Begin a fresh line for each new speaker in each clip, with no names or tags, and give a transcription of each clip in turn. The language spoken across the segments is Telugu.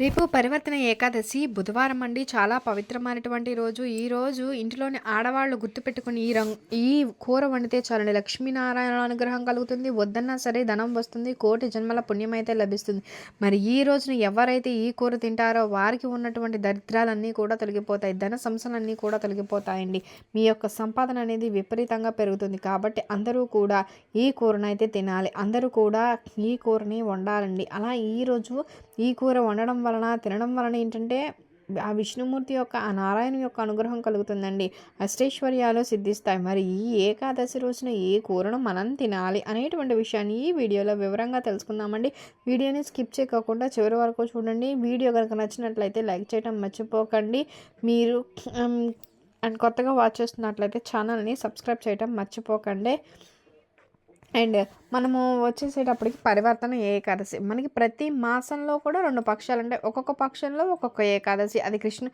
రేపు పరివర్తన ఏకాదశి. బుధవారం అండి. చాలా పవిత్రమైనటువంటి రోజు. ఈ రోజు ఇంటిలోని ఆడవాళ్ళు గుర్తుపెట్టుకుని ఈ రంగు ఈ కూర వండితే చాలండి. లక్ష్మీనారాయణ అనుగ్రహం కలుగుతుంది. వద్దన్నా సరే ధనం వస్తుంది. కోటి జన్మల పుణ్యం అయితే లభిస్తుంది. మరి ఈ రోజున ఎవరైతే ఈ కూర తింటారో వారికి ఉన్నటువంటి దరిద్రాలన్నీ కూడా తొలగిపోతాయి. ధన సంస్థలన్నీ కూడా తొలగిపోతాయండి. మీ యొక్క సంపాదన అనేది విపరీతంగా పెరుగుతుంది. కాబట్టి అందరూ కూడా ఈ కూరనైతే తినాలి. అందరూ కూడా ఈ కూరని వండాలండి. అలా ఈరోజు ఈ కూర వండడం వలన తినడం వలన ఏంటంటే ఆ విష్ణుమూర్తి యొక్క ఆ నారాయణ యొక్క అనుగ్రహం కలుగుతుందండి. అష్టైశ్వర్యాలు సిద్ధిస్తాయి. మరి ఈ ఏకాదశి రోజున ఏ కూరను మనం తినాలి అనేటువంటి విషయాన్ని ఈ వీడియోలో వివరంగా తెలుసుకుందామండి. వీడియోని స్కిప్ చేయకుండా చివరి వరకు చూడండి. వీడియో కనుక నచ్చినట్లయితే లైక్ చేయడం మర్చిపోకండి. మీరు అండ్ కొత్తగా వాచ్ చేస్తున్నట్లయితే ఛానల్ని సబ్స్క్రైబ్ చేయడం మర్చిపోకండి. అండ్ మనము వచ్చేసేటప్పటికి పరివర్తన ఏకాదశి. మనకి ప్రతి మాసంలో కూడా రెండు పక్షాలు ఉంటాయి ఒక్కొక్క పక్షంలో ఒక్కొక్క ఏకాదశి. అది కృష్ణ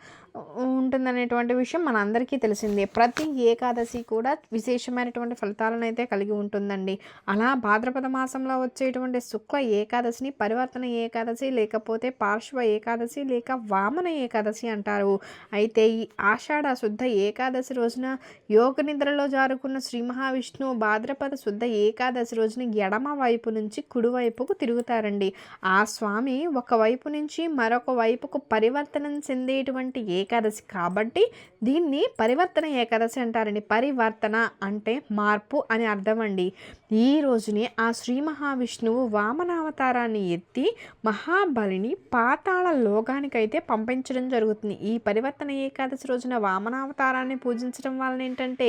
ఉంటుందనేటువంటి విషయం మన అందరికీ తెలిసిందే. ప్రతి ఏకాదశి కూడా విశేషమైనటువంటి ఫలితాలను అయితే కలిగి ఉంటుందండి. అలా భాద్రపద మాసంలో వచ్చేటువంటి శుక్ల ఏకాదశిని పరివర్తన ఏకాదశి లేకపోతే పార్శ్వ ఏకాదశి లేక వామన ఏకాదశి అంటారు. అయితే ఈ ఆషాఢ శుద్ధ ఏకాదశి రోజున యోగ నిద్రలో జారుకున్న శ్రీ మహావిష్ణువు భాద్రపద శుద్ధ ఏకాదశి రోజున ఎడమ వైపు నుంచి కుడివైపుకు తిరుగుతారండి. ఆ స్వామి ఒకవైపు నుంచి మరొక వైపుకు పరివర్తనం చెందేటువంటి ఏకాదశి కాబట్టి దీన్ని పరివర్తన ఏకాదశి అంటారండి. పరివర్తన అంటే మార్పు అని అర్థం అండి ఈ రోజునే ఆ శ్రీ మహావిష్ణువు వామనావతారాన్ని ఎత్తి మహాబలిని పాతాళ లోకానికైతే పంపించడం జరుగుతుంది. ఈ పరివర్తన ఏకాదశి రోజున వామనావతారాన్ని పూజించడం వలన ఏంటంటే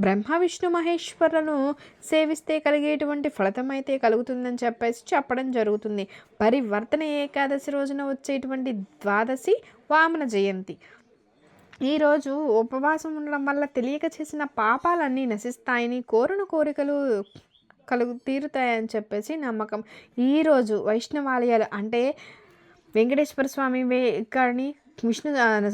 బ్రహ్మ విష్ణు మహేశ్వరులను సేవిస్తే కలిగేటువంటి ఫలితం అయితే కలుగుతుందని చెప్పేసి చెప్పడం జరుగుతుంది. పరివర్తన ఏకాదశి రోజున వచ్చేటువంటి ద్వాదశి వామన జయంతి. ఈరోజు ఉపవాసం ఉండడం వల్ల తెలియక చేసిన పాపాలన్నీ నశిస్తాయని కోరిన కోరికలు కలుగు తీరుతాయని చెప్పేసి నమ్మకం. ఈరోజు వైష్ణవాలయాలు అంటే వెంకటేశ్వర స్వామి వే ఇక్కడిని విష్ణు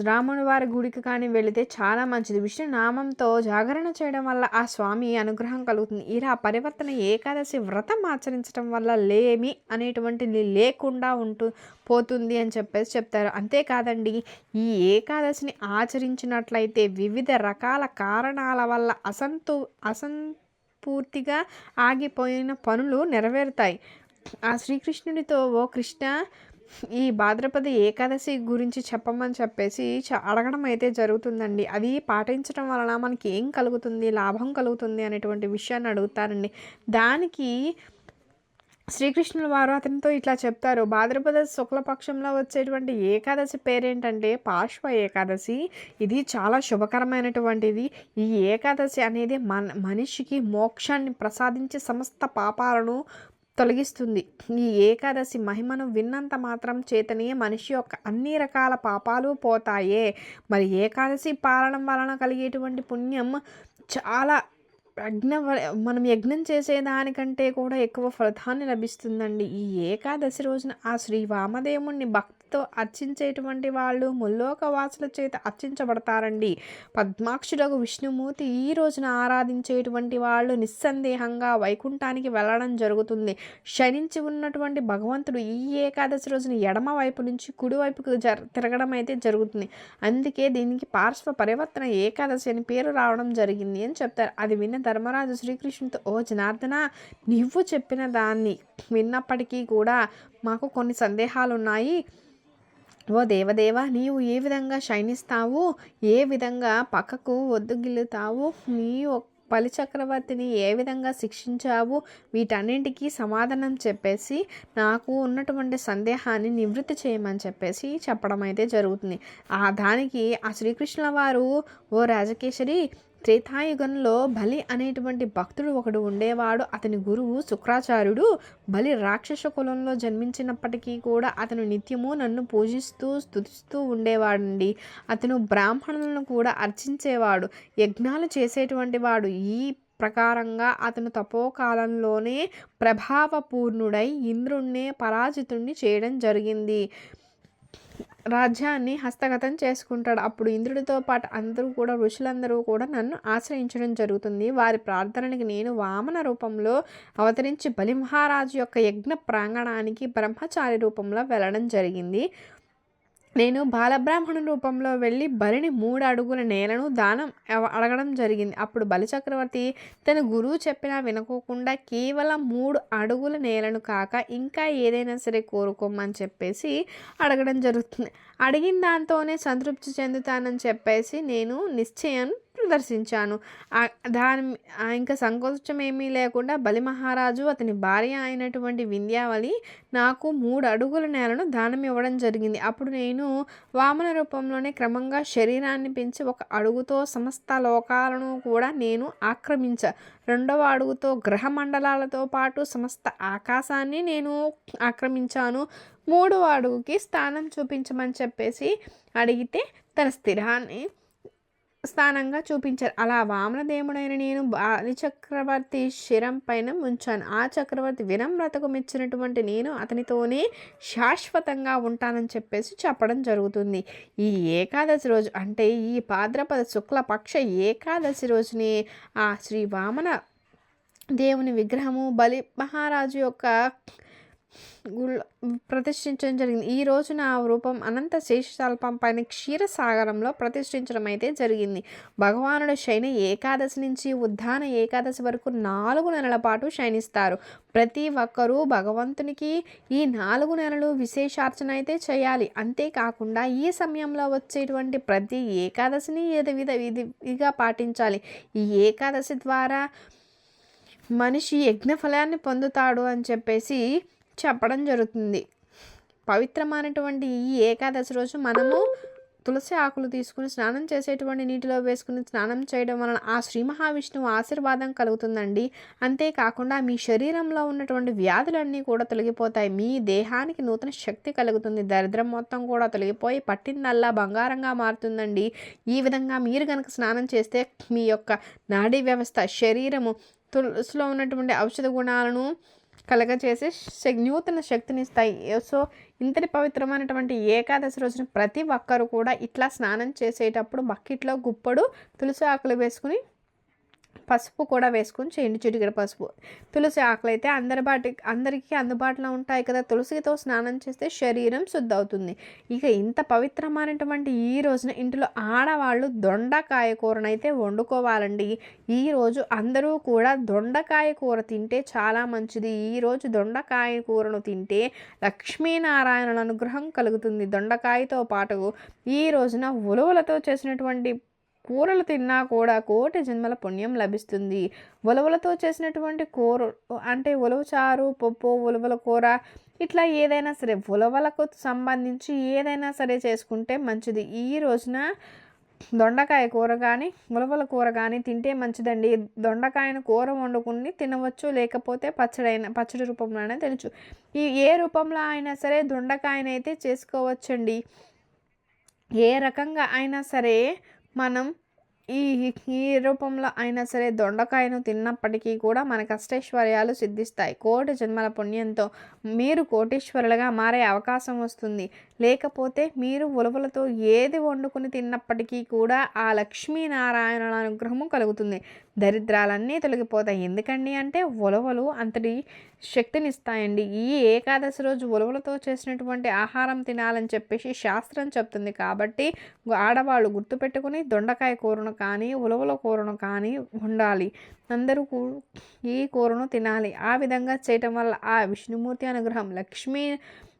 రాముని వారి గుడికి కానీ వెళితే చాలా మంచిది. విష్ణు నామంతో జాగరణ చేయడం వల్ల ఆ స్వామి అనుగ్రహం కలుగుతుంది. ఇలా పరివర్తన ఏకాదశి వ్రతం ఆచరించడం వల్ల లేమి అనేటువంటిది లేకుండా ఉంటూ పోతుంది అని చెప్పేసి చెప్తారు. అంతేకాదండి ఈ ఏకాదశిని ఆచరించినట్లయితే వివిధ రకాల కారణాల వల్ల అసంతు అసంపూర్తిగా ఆగిపోయిన పనులు నెరవేరుతాయి. ఆ శ్రీకృష్ణుడితో ఓ కృష్ణ ఈ భాద్రపద ఏకాదశి గురించి చెప్పమని చెప్పేసి అడగడం అయితే జరుగుతుందండి. అది పాటించడం వలన మనకి ఏం కలుగుతుంది లాభం కలుగుతుంది అనేటువంటి విషయాన్ని అడుగుతారండి. దానికి శ్రీకృష్ణుల వారు అతనితో ఇట్లా చెప్తారు. భాద్రపద శుక్లపక్షంలో వచ్చేటువంటి ఏకాదశి పేరేంటంటే పార్శ్వ ఏకాదశి. ఇది చాలా శుభకరమైనటువంటిది. ఈ ఏకాదశి అనేది మన మనిషికి మోక్షాన్ని ప్రసాదించి సమస్త పాపాలను తొలగిస్తుంది. ఈ ఏకాదశి మహిమను విన్నంత మాత్రం చేతనే మనిషి యొక్క అన్ని రకాల పాపాలు పోతాయే. మరి ఏకాదశి పాలన వలన కలిగేటువంటి పుణ్యం చాలా యజ్ఞ మనం యజ్ఞం చేసేదానికంటే కూడా ఎక్కువ ఫలితాన్ని లభిస్తుందండి. ఈ ఏకాదశి రోజున ఆ శ్రీ వామదేవుణ్ణి భక్తితో అర్చించేటువంటి వాళ్ళు ముల్లోక వాసుల చేత అర్చించబడతారండి. పద్మాక్షుడకు విష్ణుమూర్తి ఈ రోజున ఆరాధించేటువంటి వాళ్ళు నిస్సందేహంగా వైకుంఠానికి వెళ్ళడం జరుగుతుంది. శనించి ఉన్నటువంటి భగవంతుడు ఈ ఏకాదశి రోజున ఎడమ వైపు నుంచి కుడివైపుకు జర తిరగడం అయితే జరుగుతుంది. అందుకే దీనికి పార్శ్వ పరివర్తన ఏకాదశి అని పేరు రావడం జరిగింది అని చెప్తారు. అది విన్న ధర్మరాజు శ్రీకృష్ణుతో ఓ జనార్దన నువ్వు చెప్పిన దాన్ని విన్నప్పటికీ కూడా మాకు కొన్ని సందేహాలు ఉన్నాయి ఓ దేవదేవ నీవు ఏ విధంగా శయనిస్తావు ఏ విధంగా పక్కకు ఒద్దుగిల్లుతావు నీ బలిచక్రవర్తిని ఏ విధంగా శిక్షించావు వీటన్నింటికి సమాధానం చెప్పేసి నాకు ఉన్నటువంటి సందేహాన్ని నివృత్తి చేయమని చెప్పేసి చెప్పడం అయితే జరుగుతుంది. ఆ దానికి ఆ శ్రీకృష్ణుల వారు ఓ రాజకేశ్వరి త్రేతాయుగంలో బలి అనేటువంటి భక్తుడు ఒకడు ఉండేవాడు. అతని గురువు శుక్రాచార్యుడు. బలి రాక్షస కులంలో జన్మించినప్పటికీ కూడా అతను నిత్యము నన్ను పూజిస్తూ స్థుతిస్తూ ఉండేవాడండి. అతను బ్రాహ్మణులను కూడా అర్చించేవాడు. యజ్ఞాలు చేసేటువంటి వాడు. ఈ ప్రకారంగా అతను తపోకాలంలోనే ప్రభావపూర్ణుడై ఇంద్రుణ్ణే పరాజితుణ్ణి చేయడం జరిగింది. రాజ్యాన్ని హస్తగతం చేసుకుంటాడు. అప్పుడు ఇంద్రుడితో పాటు అందరూ కూడా ఋషులందరూ కూడా నన్ను ఆశ్రయించడం జరుగుతుంది. వారి ప్రార్థనకి నేను వామన రూపంలో అవతరించి బలి మహారాజు యొక్క యజ్ఞ ప్రాంగణానికి బ్రహ్మచారి రూపంలో వెళ్ళడం జరిగింది. నేను బాలబ్రాహ్మణు రూపంలో వెళ్ళి బలిని మూడు అడుగుల నేలను దానం అడగడం జరిగింది. అప్పుడు బలిచక్రవర్తి తన గురువు చెప్పినా వినుకోకుండా కేవలం మూడు అడుగుల నేలను కాక ఇంకా ఏదైనా సరే కోరుకోమని చెప్పేసి అడగడం జరుగుతుంది. అడిగిన దాంతోనే సంతృప్తి చెందుతానని చెప్పేసి నేను నిశ్చయం ప్రదర్శించాను దాని ఇంకా సంకోచం ఏమీ లేకుండా బలి మహారాజు అతని భార్య అయినటువంటి వింధ్యావళి నాకు మూడు అడుగుల నేలను దానం ఇవ్వడం జరిగింది. అప్పుడు నేను వామన రూపంలోనే క్రమంగా శరీరాన్ని పెంచి ఒక అడుగుతో సమస్త లోకాలను కూడా నేను ఆక్రమించ రెండవ అడుగుతో గ్రహ మండలాలతో పాటు సమస్త ఆకాశాన్ని నేను ఆక్రమించాను. మూడవ అడుగుకి స్థానం చూపించమని చెప్పేసి అడిగితే తన స్థిరాన్ని స్థానంగా చూపించారు. అలా వామనదేవుడైన నేను బాలి చక్రవర్తి శిరం పైన ఉంచాను ఆ చక్రవర్తి వినమ్రతకు మెచ్చినటువంటి నేను అతనితోనే శాశ్వతంగా ఉంటానని చెప్పేసి చెప్పడం జరుగుతుంది. ఈ ఏకాదశి రోజు అంటే ఈ భాద్రపద శుక్లపక్ష ఏకాదశి రోజుని ఆ శ్రీ వామన దేవుని విగ్రహము బలి మహారాజు యొక్క ప్రతిష్ఠించడం జరిగింది. ఈ రోజున ఆ రూపం అనంత శేషశల్పం పైన క్షీరసాగరంలో ప్రతిష్ఠించడం అయితే జరిగింది. భగవానుడు శయన ఏకాదశి నుంచి ఉద్దాన ఏకాదశి వరకు నాలుగు నెలల పాటు శయనిస్తారు. ప్రతి ఒక్కరూ భగవంతునికి ఈ నాలుగు నెలలు విశేషార్చన అయితే చేయాలి. అంతేకాకుండా ఈ సమయంలో వచ్చేటువంటి ప్రతి ఏకాదశిని ఏది విధ విధిగా పాటించాలి. ఈ ఏకాదశి ద్వారా మనిషి యజ్ఞ ఫలాన్ని పొందుతాడు అని చెప్పేసి చెప్పడం జరుగుతుంది. పవిత్రమైనటువంటి ఈ ఏకాదశి రోజు మనము తులసి ఆకులు తీసుకుని స్నానం చేసేటువంటి నీటిలో వేసుకుని స్నానం చేయడం వలన ఆ శ్రీ మహావిష్ణువు ఆశీర్వాదం కలుగుతుందండి. అంతేకాకుండా మీ శరీరంలో ఉన్నటువంటి వ్యాధులన్నీ కూడా తొలగిపోతాయి. మీ దేహానికి నూతన శక్తి కలుగుతుంది. దరిద్రం మొత్తం కూడా తొలగిపోయి పట్టిందల్లా బంగారంగా మారుతుందండి. ఈ విధంగా మీరు కనుక స్నానం చేస్తే మీ యొక్క నాడీ వ్యవస్థ శరీరము తులసిలో ఉన్నటువంటి ఔషధ గుణాలను కలగచేసి శక్- నూతన శక్తిని ఇస్తాయి సో ఇంతటి పవిత్రమైనటువంటి ఏకాదశి రోజున ప్రతి ఒక్కరు కూడా ఇట్లా స్నానం చేసేటప్పుడు బకెట్లో గుప్పడు తులసి ఆకులు వేసుకుని పసుపు కూడా వేసుకుని చేయండి చిటికెడ పసుపు. తులసి ఆకులు అయితే అందరి బాటి అందరికీ అందుబాటులో ఉంటాయి కదా. తులసితో స్నానం చేస్తే శరీరం శుద్ధి అవుతుంది ఇక ఇంత పవిత్రమైనటువంటి ఈ రోజున ఇంట్లో ఆడవాళ్ళు దొండకాయ కూరనైతే వండుకోవాలండి. ఈ రోజు అందరూ కూడా దొండకాయ కూర తింటే చాలా మంచిది. ఈ రోజు దొండకాయ కూరను తింటే లక్ష్మీనారాయణుల అనుగ్రహం కలుగుతుంది దొండకాయతో పాటు. ఈ రోజున ఉలవలతో చేసినటువంటి కూరలు తిన్నా కూడా కోటి జన్మల పుణ్యం లభిస్తుంది. ఉలవలతో చేసినటువంటి కూర అంటే ఉలవ చారు పప్పు ఉలవల కూర ఇట్లా ఏదైనా సరే ఉలవలకు సంబంధించి ఏదైనా సరే చేసుకుంటే మంచిది. ఈ రోజున దొండకాయ కూర కానీ ఉలవల కూర కానీ తింటే మంచిదండి. దొండకాయను కూర వండుకుని తినవచ్చు లేకపోతే పచ్చడి అయినా పచ్చడి రూపంలోనే తినచ్చు. ఈ ఏ రూపంలో అయినా సరే దొండకాయనైతే చేసుకోవచ్చండి. ఏ రకంగా అయినా సరే మనం ఈ ఈ రూపంలో అయినా సరే దొండకాయను తిన్నప్పటికీ కూడా మనకు అష్టైశ్వర్యాలు సిద్ధిస్తాయి. కోటి జన్మల పుణ్యంతో మీరు కోటీశ్వరులుగా మారే అవకాశం వస్తుంది. లేకపోతే మీరు ఉలవలతో ఏది వండుకుని తిన్నప్పటికీ కూడా ఆ లక్ష్మీనారాయణుల అనుగ్రహము కలుగుతుంది. దరిద్రాలన్నీ తొలగిపోతాయి. ఎందుకండి అంటే ఉలవలు అంతటి శక్తినిస్తాయండి. ఈ ఏకాదశి రోజు ఉలవలతో చేసినటువంటి ఆహారం తినాలని చెప్పేసి శాస్త్రం చెప్తుంది. కాబట్టి ఆడవాళ్ళు గుర్తుపెట్టుకుని దొండకాయ కూరను కానీ ఉలవల కూరను కానీ ఉండాలి అందరూ కూ- ఈ కూరను తినాలి. ఆ విధంగా చేయటం వల్ల ఆ విష్ణుమూర్తి అనుగ్రహం లక్ష్మీ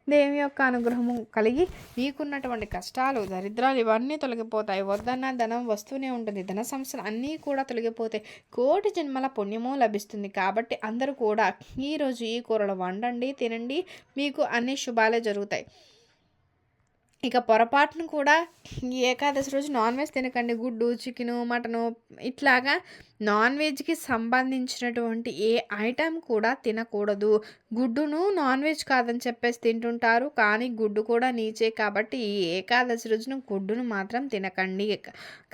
దేవి యొక్క అనుగ్రహము కలిగి మీకున్నటువంటి కష్టాలు దరిద్రాలు ఇవన్నీ తొలగిపోతాయి. వద్దన్న ధనం వస్తూనే ఉంటుంది. ధన సంస్థలు అన్నీ కూడా తొలగిపోతాయి కోటి జన్మల పుణ్యము లభిస్తుంది. కాబట్టి అందరూ కూడా ఈరోజు ఈ కూరలు వండండి తినండి. మీకు అన్ని శుభాలే జరుగుతాయి. ఇక పొరపాటును కూడా ఈ ఏకాదశి రోజు నాన్ వెజ్ తినకండి. గుడ్డు చికెను మటను ఇట్లాగా నాన్ వెజ్కి సంబంధించినటువంటి ఏ ఐటెం కూడా తినకూడదు. గుడ్డును నాన్ వెజ్ కాదని చెప్పేసి తింటుంటారు. కానీ గుడ్డు కూడా నీచే కాబట్టి ఈ ఏకాదశి రోజున గుడ్డును మాత్రం తినకండి.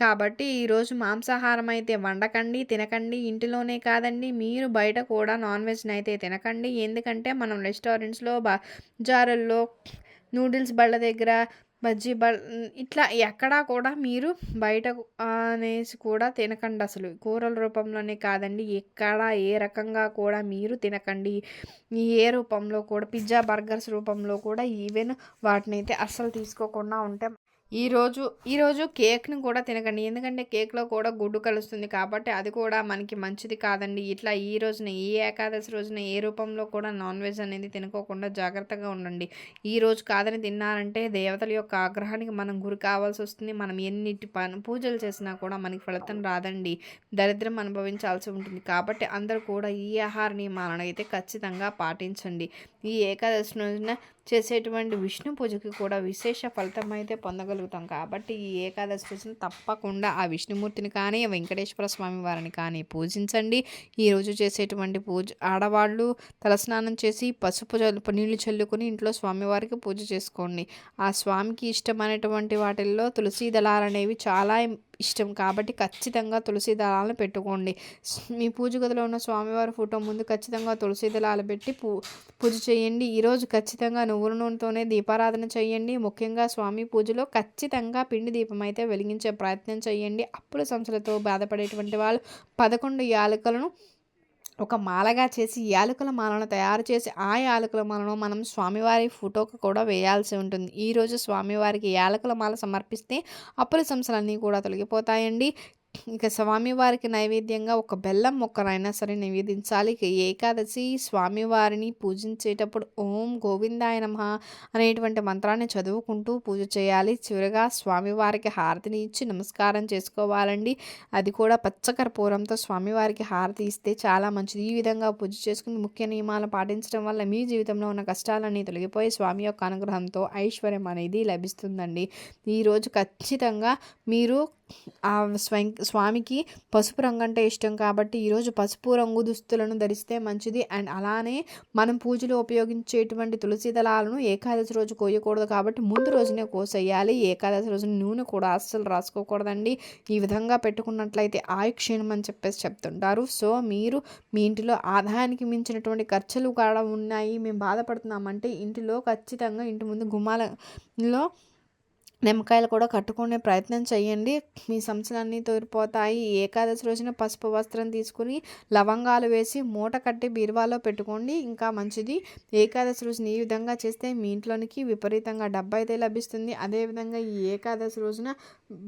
కాబట్టి ఈరోజు మాంసాహారం అయితే వండకండి తినకండి. ఇంటిలోనే కాదండి. మీరు బయట కూడా నాన్ వెజ్ని అయితే తినకండి. ఎందుకంటే మనం రెస్టారెంట్స్లో బజారుల్లో నూడిల్స్ బళ్ళ దగ్గర బజ్జీ బల్ ఇట్లా ఎక్కడా కూడా మీరు బయట అనేసి కూడా తినకండి అసలు. కూరల రూపంలోనే కాదండి ఎక్కడ ఏ రకంగా కూడా మీరు తినకండి. ఏ రూపంలో కూడా పిజ్జా బర్గర్స్ రూపంలో కూడా ఈవెన్ వాటిని అయితే అస్సలు తీసుకోకుండా ఉంటే ఈరోజు ఈరోజు కేక్ని కూడా తినకండి. ఎందుకంటే కేక్లో కూడా గుడ్డు కలుస్తుంది కాబట్టి అది కూడా మనకి మంచిది కాదండి. ఇట్లా ఈ రోజున ఈ ఏకాదశి రోజున ఏ రూపంలో కూడా నాన్ వెజ్ అనేది తినుకోకుండా జాగ్రత్తగా ఉండండి. ఈ రోజు కాదని తిన్నారంటే దేవతల యొక్క ఆగ్రహానికి మనం గురి కావాల్సి వస్తుంది. మనం ఎన్నిటి పని పూజలు చేసినా కూడా మనకి ఫలితం రాదండి. దరిద్రం అనుభవించాల్సి ఉంటుంది. కాబట్టి అందరూ కూడా ఈ ఆహార నియమాలను అయితే ఖచ్చితంగా పాటించండి. ఈ ఏకాదశి రోజున చేసేటువంటి విష్ణు పూజకి కూడా విశేష ఫలితం అయితే పొందగలుగుతాం కాబట్టి ఈ ఏకాదశి రోజున తప్పకుండా ఆ విష్ణుమూర్తిని కానీ వెంకటేశ్వర స్వామి వారిని కానీ పూజించండి. ఈరోజు చేసేటువంటి పూజ ఆడవాళ్ళు తలస్నానం చేసి పసుపు చల్లు నీళ్ళు చల్లుకొని ఇంట్లో స్వామివారికి పూజ చేసుకోండి. ఆ స్వామికి ఇష్టమైనటువంటి వాటిల్లో తులసీ దళాలు అనేవి చాలా ఇష్టం. కాబట్టి ఖచ్చితంగా తులసి దళాలను పెట్టుకోండి. మీ పూజ గదిలో ఉన్న స్వామివారి ఫోటో ముందు ఖచ్చితంగా తులసి దళాలు పెట్టి పూ పూజ చేయండి. ఈరోజు ఖచ్చితంగా నువ్వుల నూనెతోనే దీపారాధన చేయండి. ముఖ్యంగా స్వామి పూజలో ఖచ్చితంగా పిండి దీపం అయితే వెలిగించే ప్రయత్నం చేయండి. అప్పుల సంస్థలతో బాధపడేటువంటి వాళ్ళు పదకొండు యాలకులను ఒక మాలగా చేసి యాలకుల మాలను తయారు చేసి ఆ యాలకుల మాలను మనం స్వామివారి ఫోటోకు కూడా వేయాల్సి ఉంటుంది. ఈరోజు స్వామివారికి యాలకుల మాల సమర్పిస్తే అప్పుల సంస్థలన్నీ కూడా తొలగిపోతాయండి. ఇక స్వామివారికి నైవేద్యంగా ఒక బెల్లం మొక్కనైనా సరే నివేదించాలి. ఇక ఏకాదశి స్వామివారిని పూజించేటప్పుడు ఓం గోవిందాయ నమ అనేటువంటి మంత్రాన్ని చదువుకుంటూ పూజ చేయాలి. చివరిగా స్వామివారికి హారతిని ఇచ్చి నమస్కారం చేసుకోవాలండి. అది కూడా పచ్చకర్పూరంతో స్వామివారికి హారతి ఇస్తే చాలా మంచిది. ఈ విధంగా పూజ చేసుకుని ముఖ్య నియమాలు పాటించడం వల్ల మీ జీవితంలో ఉన్న కష్టాలన్నీ తొలగిపోయి స్వామి యొక్క అనుగ్రహంతో ఐశ్వర్యం అనేది లభిస్తుందండి. ఈరోజు ఖచ్చితంగా మీరు ఆ స్వయం స్వామికి పసుపు రంగు అంటే ఇష్టం కాబట్టి ఈరోజు పసుపు రంగు దుస్తులను ధరిస్తే మంచిది. అండ్ అలానే మనం పూజలో ఉపయోగించేటువంటి తులసి దళాలను ఏకాదశి రోజు కోయకూడదు కాబట్టి ముందు రోజునే కోసేయాలి. ఏకాదశి రోజు నూనె కూడా అస్సలు రాసుకోకూడదండి. ఈ విధంగా పెట్టుకున్నట్లయితే ఆయుక్షీణం అని చెప్పేసి చెప్తుంటారు. సో మీరు మీ ఇంటిలో ఆదాయానికి మించినటువంటి ఖర్చులు కూడా ఉన్నాయి. మేము బాధపడుతున్నామంటే ఇంటిలో ఖచ్చితంగా ఇంటి ముందు గుమ్మాలలో నిమ్మకాయలు కూడా కట్టుకునే ప్రయత్నం చేయండి. మీ సంవత్సరాన్ని తోరిపోతాయి ఏకాదశి రోజున పసుపు వస్త్రం తీసుకుని లవంగాలు వేసి మూట కట్టి బీరువాలో పెట్టుకోండి. ఇంకా మంచిది ఏకాదశి రోజున ఈ విధంగా చేస్తే మీ ఇంట్లోనికి విపరీతంగా డబ్బు అయితే లభిస్తుంది. అదేవిధంగా ఈ ఏకాదశి రోజున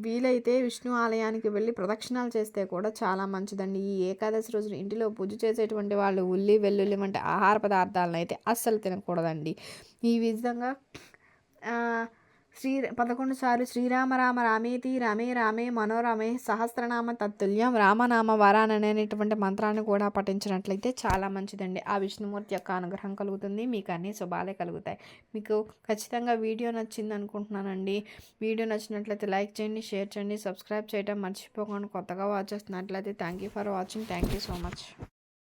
వీలైతే విష్ణు ఆలయానికి వెళ్ళి ప్రదక్షిణాలు చేస్తే కూడా చాలా మంచిదండి. ఈ ఏకాదశి రోజున ఇంటిలో పూజ చేసేటువంటి వాళ్ళు ఉల్లి వెల్లుల్లి వంటి ఆహార పదార్థాలను అయితే అస్సలు తినకూడదండి. ఈ విధంగా శ్రీ పదకొండు సార్లు శ్రీరామ రామ రామేతి రమే రామే మనోరమే సహస్రనామ తత్తుల్యం రామనామ వరాన్ అనేటువంటి మంత్రాన్ని కూడా పఠించినట్లయితే చాలా మంచిదండి. ఆ విష్ణుమూర్తి యొక్క అనుగ్రహం కలుగుతుంది. మీకు అన్ని శుభాలే కలుగుతాయి. మీకు ఖచ్చితంగా వీడియో నచ్చింది అనుకుంటున్నానండి. వీడియో నచ్చినట్లయితే లైక్ చేయండి షేర్ చేయండి సబ్స్క్రైబ్ చేయడం మర్చిపోకుండా కొత్తగా వాచ్ చేస్తున్నట్లయితే thank you for watching. Thank you so much.